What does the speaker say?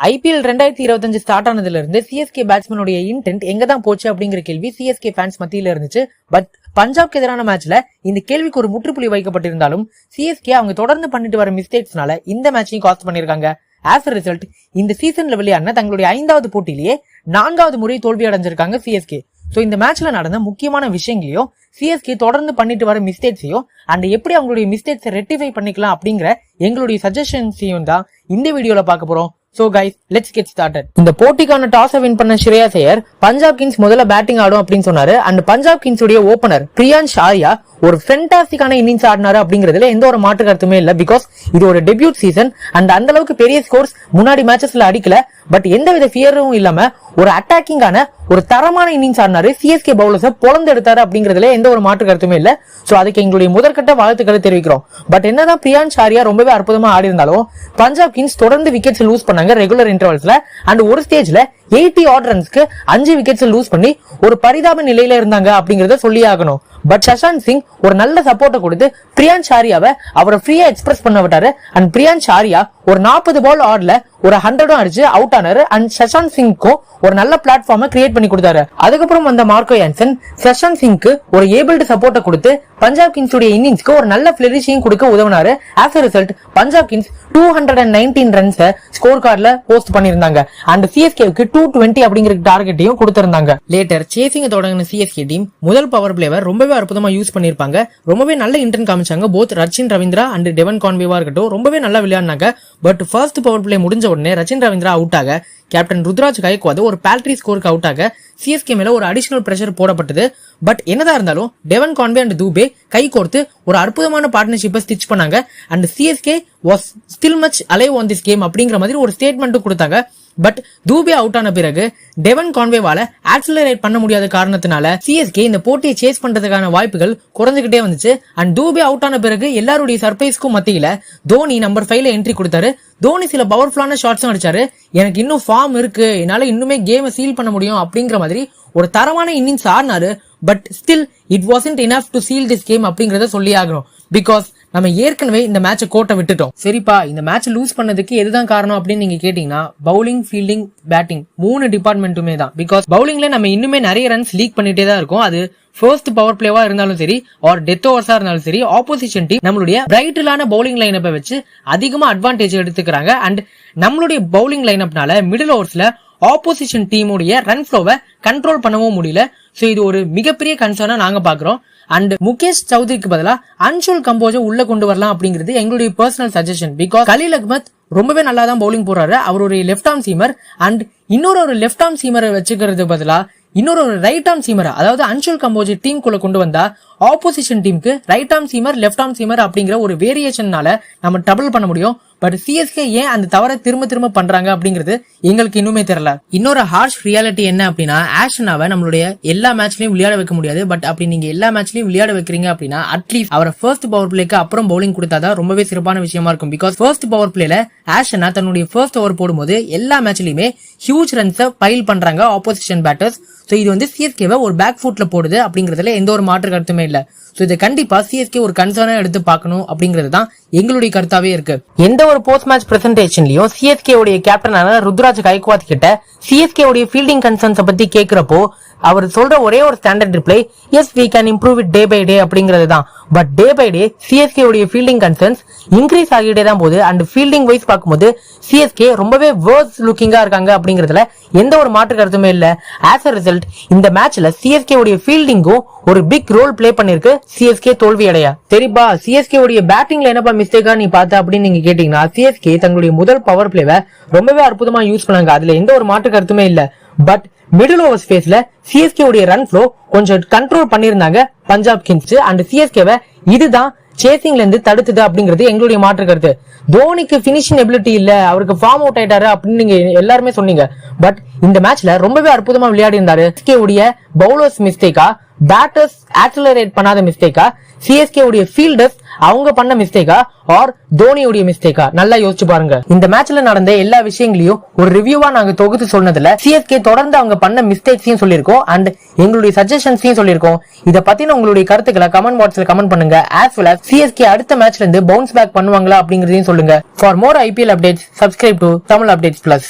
IPL ரெண்டாயிரத்தி இருபத்தஞ்சு start ஆனதுல இருந்து சிஎஸ்கே பேட்ஸ்மேனுடைய இன்டென்ட் எங்க தான் போச்சு அப்படிங்கிற கேள்வி சிஎஸ்கே ஃபேன்ஸ் மத்தியில இருந்துச்சு. பட் பஞ்சாப்க்கு எதிரான மேட்ச்ல இந்த கேள்விக்கு ஒரு முற்றுப்புள்ளி வைக்கப்பட்டிருந்தாலும் சிஎஸ்கே அவங்க தொடர்ந்து பண்ணிட்டு வர மிஸ்டேக்ஸ்னால இந்த மேட்சையும் காஸ்ட் பண்ணிருக்காங்க ஆஸ் அ ரிசல்ட் இந்த சீசன்ல விளையாடின தங்களுடைய ஐந்தாவது போட்டியிலேயே நான்காவது முறை தோல்வி அடைஞ்சிருக்காங்க சிஎஸ்கே ஸோ இந்த மேட்ச்ல நடந்த முக்கியமான விஷயங்களையும் சிஎஸ்கே தொடர்ந்து பண்ணிட்டு வர மிஸ்டேக்ஸையும் அண்ட் எப்படி அவங்களுடைய மிஸ்டேக்ஸை ரெட்டிஃபை பண்ணிக்கலாம் அப்படிங்கிற எங்களுடைய சஜஷன்ஸையும் தான் இந்த வீடியோல பார்க்க போறோம். So guys let's get started இந்த போட்டிக்கான டாஸை வின் பண்ண ஸ்ரேயா ஐயர் பஞ்சாப் கிங்ஸ் முதல்ல பேட்டிங் ஆடும் அப்படின்னு சொன்னாரு. அண்ட் பஞ்சாப் கிங்ஸ் உடைய ஓபனர் பிரியான்ஷ் ஆர்யா ஒரு ஃபென்டாஸ்டிக்கான இன்னிங்ஸ் ஆடினாரு அப்படிங்கிறதுல எந்த ஒரு மாற்று கருத்துமே இல்ல. பிகாஸ் இது ஒரு டெபியூட் சீசன் அண்ட் அந்த அளவுக்கு பெரிய ஸ்கோர்ஸ் முன்னாடி மேட்சஸ்ல அடிக்கல. பட் எந்த வித ஃபியரும் இல்லாம ஒரு அட்டாக்கிங்கான ஒரு தரமான இன்னிங்ஸ் ஆடினாரு. சிஎஸ்கே பவுலர்ஸை பொழந்து எடுத்தாரு அப்படிங்கிறதுல எந்த ஒரு மாற்று கருத்துமே இல்ல. சோ அதுக்கு எங்களுடைய முதற்கட்ட வாழ்த்துக்களை தெரிவிக்கிறோம். பட் என்னதான் பிரியான் ஆர்யா ரொம்பவே அற்புதமா ஆடி இருந்தாலும் பஞ்சாப் கிங்ஸ் தொடர்ந்து விக்கெட்ஸ் லூஸ் பண்ணாங்க ரெகுலர் இன்டர்வல்ஸ்ல அண்ட் ஒரு ஸ்டேஜ்ல எயிட்டி ஆட் ரன்ஸ்க்கு அஞ்சு விக்கெட்ஸ் லூஸ் பண்ணி ஒரு பரிதாப நிலையில இருந்தாங்க அப்படிங்கறத சொல்லி ஆகணும். பட் சஷாந்த் சிங் ஒரு நல்ல சப்போர்ட்டை கொடுத்து பிரியான் சாரியாவை அவரை ஃப்ரீயா எக்ஸ்பிரஸ் பண்ண விட்டாரு. அண்ட் பிரியான் ஷாரியா ஒரு நாற்பது பால் ஆட்ல ஒரு ஹண்ட்ரடும் அடிச்சு அவுட் ஆனாரு அண்ட் சஷாந்த் சிங்க்கும் ஒரு நல்ல பிளாட்ஃபார்மை கிரியேட் பண்ணி கொடுத்தாரு. அதுக்கப்புறம் வந்த மார்க்கோ யான்சன் சஷாந்த் சிங்க்கு ஒரு ஏபிள்டு சப்போர்ட்டை கொடுத்து பஞ்சாப் கிங்ஸுடைய இன்னிங்ஸ்க்கு ஒரு நல்ல பிளரிஷையும் கொடுக்க உதவினாரு. As a result Punjab Kings two hundred and nineteen runs score கார்டில் போஸ்ட் பண்ணியிருந்தாங்க அண்ட் சிஎஸ்கேவுக்கு டூ டுவெண்ட்டி அப்படிங்கிற டார்கெட்டையும் கொடுத்திருந்தாங்க. லேட்டர் சேசிங்க தொடங்கின சிஎஸ்கே டீம் முதல் பவர் பிளேவர் ரொம்பவே அற்புதமா யூஸ் பண்ணியிருப்பாங்க. ரொம்பவே நல்ல இன்டர்ன் காமிச்சாங்க. Both Rachin Ravindra and Devon கான்வேவா இருக்கட்டும் ரொம்பவே நல்லா விளையாடினாங்க. பட் ஃபர்ஸ்ட் பவர் பிளே முடிஞ்ச உடனே ரச்சின் ரவீந்திரா அவுட் ஆக கேப்டன் ருத்ராஜ் கயக்வாத் ஒரு பேல்ட்ரி ஸ்கோருக்கு அவுட் ஆக சிஎஸ்கே மேல ஒரு அடிஷனல் பிரஷர் போடப்பட்டது. பட் என்னதான் இருந்தாலும் டெவன் கான்வே அண்ட் தூபே கை கோர்த்து ஒரு அற்புதமான பார்ட்னர்ஷிப்பை ஸ்டிச் பண்ணாங்க. And CSK was still much alive on this game அப்படிங்கிற மாதிரி ஒரு ஸ்டேட்மெண்ட்டும் கொடுத்தாங்க. பட் தூபே அவுட் ஆன பிறகு டெவன் கான்வேவால ஆக்சிலரேட் பண்ண முடியாத காரணத்தினால சிஎஸ்கே இந்த போட்டியை சேஸ் பண்றதுக்கான வாய்ப்புகள் குறைஞ்சுக்கிட்டே வந்துச்சு. அண்ட் தூபே அவுட் ஆன பிறகு எல்லாருடைய சர்ப்ரைஸ்க்கும் மத்தியில தோனி நம்பர் ஃபைவ்ல என்ட்ரி கொடுத்தாரு. தோனி சில பவர்ஃபுல்லான ஷாட்ஸும் அடிச்சாரு. எனக்கு இன்னும் ஃபார்ம் இருக்கு. என்னால இன்னுமே கேமை சீல் பண்ண முடியும் அப்படிங்கிற மாதிரி ஒரு தரமான innings ஆடினாரு. But still it wasn't enough to seal this game அப்படிங்கறத சொல்லி ஆகணும். பிகாஸ் நம்ம ஏற்கனவே இந்த மேட்சை கோட்டை விட்டுட்டோம். சரிப்பா இந்த மேட்ச் லூஸ் பண்ணதுக்கு எதுதான் காரணம் அப்படின்னு நீங்க கேட்டீங்கன்னா பவுலிங் ஃபீல்டிங் பேட்டிங் மூணு டிபார்ட்மெண்ட்டுமே தான். பிகாஸ் பவுலிங்ல நம்ம இன்னுமே நிறைய ரன்ஸ் லீக் பண்ணிட்டே தான் இருக்கும். அது ஃபர்ஸ்ட் பவர் பிளேவா இருந்தாலும் சரி ஆர் டெத் ஓவர்ஸா இருந்தாலும் சரி ஆப்போசிஷன் டீம் நம்மளுடைய பிரைட்டலான பவுலிங் லைனப்பை வச்சு அதிகமா அட்வான்டேஜ் எடுத்துக்கிறாங்க. அண்ட் நம்மளுடைய பவுலிங் லைனப்னால மிடில் ஓவர்ஸ்ல ஆப்போசிஷன் டீமுடைய ரன் ஃப்ளோவை கண்ட்ரோல் பண்ணவும் முடியல. சோ இது ஒரு மிகப்பெரிய கன்சர்னா நாங்க பாக்குறோம். அண்ட் முகேஷ் சௌத்ரிக்கு பதிலா அன்ஷுல் கம்போஜ உள்ள கொண்டு வரலாம் அப்படிங்கிறது எங்களுடைய personal suggestion because Khaleel Ahmed ரொம்பவே நல்லா தான் பவுலிங் போடுறாரு. அவருடைய லெஃப்ட் ஆர்ம் சீமர் அண்ட் இன்னொரு ஒரு லெஃப்ட் ஆர்ம் சீமரை வச்சுக்கிறது பதிலா இன்னொரு ஒரு ரைட் ஆர்ம் சீமர் அதாவது அன்ஷுல் கம்போஜ் டீம் குள்ள கொண்டு வந்தா ஆப்போசிஷன் டீமுக்கு right arm seamer left arm seamer அப்படிங்கிற ஒரு வேரியேஷன்னால நம்ம டபுள் பண்ண முடியும். பட் சிஎஸ்கே ஏன் அந்த தவறை திரும்ப திரும்ப பண்றாங்க அப்படிங்கிறது எங்களுக்கு இன்னுமே தெரியல. இன்னொரு ஹார்ஷ் ரியாலிட்டி என்ன அப்படின்னா ஆஷனாவை நம்மளுடைய எல்லா மேட்ச்லயும் விளையாட வைக்க முடியாது. பட் அப்படி நீங்க எல்லா மேட்ச்லயும் விளையாட வைக்கிறீங்க அப்படின்னா அட்லீஸ்ட் அவரை ஃபர்ஸ்ட் பவர் பிளேக்கு அப்புறம் பவுலிங் கொடுத்தாதான் ரொம்பவே சிறப்பான விஷயமா இருக்கும். பிகாஸ் ஃபர்ஸ்ட் பவர் பிளேல ஆஷனா தன்னுடைய ஃபர்ஸ்ட் ஓவர் போடும்போது எல்லா மேட்ச்லயுமே ஹியூஜ் ரன்ஸை பைல் பண்றாங்க ஆப்போசிஷன் பேட்டர்ஸ் ஸோ இது வந்து சிஎஸ்கேவை ஒரு பேக் ஃபுட்டில் போடுது அப்படிங்கறதுல எந்த ஒரு மாற்று கருத்துமே இல்லை. ஸோ இதை கண்டிப்பா சிஎஸ்கே ஒரு கன்சர்னாக எடுத்து பார்க்கணும் அப்படிங்கிறது தான் எங்களுடைய கருத்தாவே இருக்கு. எந்த ஒரு போஸ்ட் மேட்ச் பிரசன்டேஷன்லயும் சிஎஸ்கே உடைய கேப்டனான ருத்ராஜ் கைக்வாத் கிட்ட சிஎஸ்கே உடைய ஃபீல்டிங் கன்சர்ன்ஸை பத்தி கேட்குறப்போ அவர் சொல்ற ஒரே ஒரு standard reply as we can improve it day by day அப்படிங்கிறது தான். But day by day CSK உடைய ஃபீல்டிங் கன்சர்ன்ஸ் இன்க்ரீஸ் ஆகிட்டே தான் போகுது. அண்ட் ஃபீல்டிங் வைஸ் பார்க்கும்போது சிஎஸ்கே ரொம்பவே வேர்ஸ் லுக்கிங்கா இருக்காங்க அப்படிங்கிறதுல எந்த ஒரு மாற்று கருத்துமே இல்ல. ஆஸ் அ ரிசல்ட் இந்த மேட்ச்ல சிஎஸ்கே உடைய ஃபீல்டிங்கும் ஒரு பிக் ரோல் ப்ளே பண்ணிருக்கு சிஎஸ்கே தோல்வி அடைய. சரிப்பா சிஎஸ்கே உடைய பேட்டிங்ல என்னப்பா மிஸ்டேக்கா நீ பார்த்த அப்படின்னு நீங்க கேட்டீங்கன்னா சிஎஸ்கே தங்களுடைய முதல் பவர் பிளேவை ரொம்பவே அற்புதமா யூஸ் பண்ணாங்க. அதுல எந்த ஒரு மாற்று கருத்துமே இல்ல. பட் மிடில் ஓவர் ஃபேஸ்ல சிஎஸ்கே உடைய ரன் ஃப்ளோ கொஞ்சம் கண்ட்ரோல் பண்ணியிருந்தாங்க பஞ்சாப் கிங்ஸ் அண்ட் சிஎஸ்கேவை இதுதான் சேசிங்ல இருந்து தடுத்தது அப்படிங்கிறது எங்களுடைய மாற்று கருத்து. தோனிக்கு பினிஷிங் எபிலிட்டி இல்ல அவருக்கு ஃபார்ம் அவுட் ஆயிட்டாரு அப்படின்னு நீங்க எல்லாருமே சொன்னீங்க. பட் இந்த மேட்ச்ல ரொம்பவே அற்புதமா விளையாடி இருந்தாரு சிஎஸ்கே உடைய பவுலர்ஸ் மிஸ்டேக்கா பேட்டர்ஸ் ஆக்சலரேட் பண்ணாத மிஸ்டேக்கா சிஎஸ்கே உடைய ஃபீல்டர்ஸ் அவங்க பண்ண மிஸ்டேக்கா ஆர் தோனியுடைய மிஸ்டேக்கா நல்லா யோசிச்சு பாருங்க. இந்த மேட்ச்ல நடந்த எல்லா விஷயங்களையும் ஒரு ரிவ்யூவா நாங்க தொகுத்து சொன்னதுல சிஎஸ்கே தொடர்ந்து அவங்க பண்ண மிஸ்டேக்ஸையும் சொல்லியிருக்கோம். அண்ட் எங்களுடைய சஜஷன்ஸையும் சொல்லியிருக்கோம். இத பத்தின உங்களுடைய கருத்துக்களை கமெண்ட் பாக்ஸ்ல கமெண்ட் பண்ணுங்க. ஆஸ் வெல் சிஎஸ்கே அடுத்த மேட்ச்ல இருந்து பவுன்ஸ் பேக் பண்ணுவாங்களா அப்படிங்கறதையும் சொல்லுங்க. For more IPL updates subscribe to Tamil updates plus